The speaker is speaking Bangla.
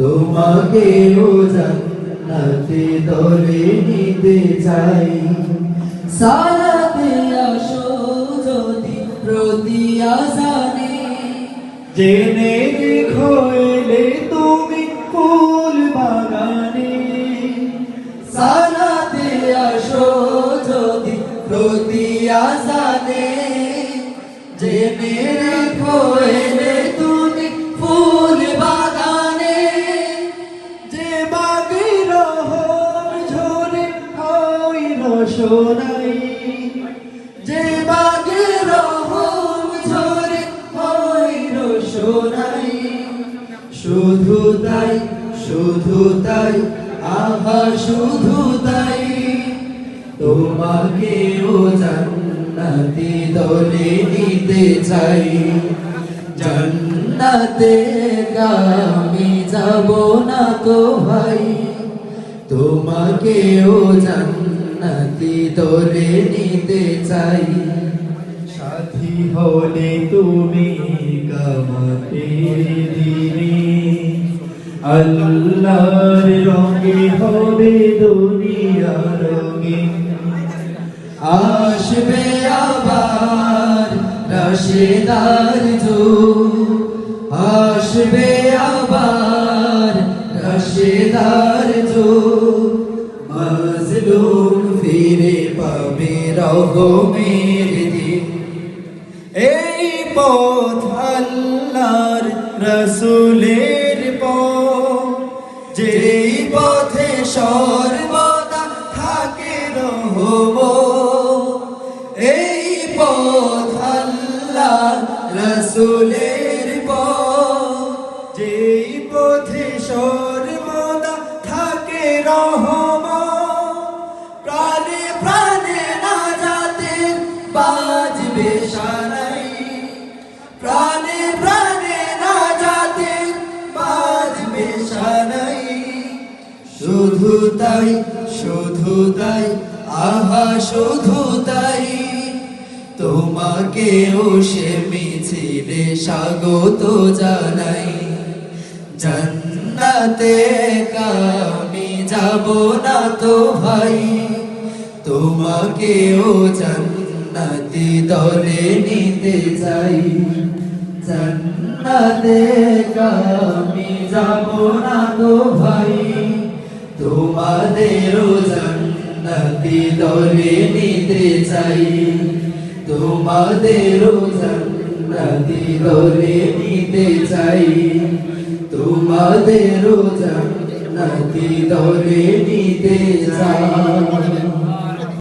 তোমাকেও জান্নাতে দলে নিতে চাই। সালাতে আসো যদি প্রতি আজানে। জেনে রেখো এলে তুমি ফুল বাগানে। সালাতে আসো যদি প্রতি আজানে। জেনে রেখো এলে তুমি ফুল ওই রসনাই যে বাগে রহম ঝরে হয় রোশনাই শুধু তাই শুধু তাই, আহা, শুধু তাই। তোমাকেও জান্নাতি দলে নিতে চাই। জান্নাতে আমি যাব না তো ভাই। তোমাকেও জান্নাতি দলে নিতে চাই। সাথী হলে তুমি কামাতে দিনে আল্লাহর রঙে হবে দুনিয়া রঙে। আসবে আবার রশেদার যো আসবে আবার রশেদার যো মজলুম ফিরে পাবে রহমের দিন। এই পথ আল্লাহর রসুলের পথ। যেই পথে সর্বদা থাকে রহম এই পথ আল্লাহ রসুলের পথ। যেই পথে সর্বদা থাকে রহম সারাই প্রাণে প্রাণে না যাতে বাজবে সারাই শুধু তাই, আহা, শুধু তোমাকেও সে মিছিলে স্বাগত জানাই। জান্নাতে আমি যাব না তো ভাই। তোমাকেও জান্নাতি দলে নিতে চাই। জান্নাতে আমি যাব না তো ভাই। তোমাদেরও জান্নাতি দলে নিতে চাই। তোমাদেরও জান্নাতি দলে নিতে চাই। তোমাদেরও জান্নাতি দলে নিতে চাই।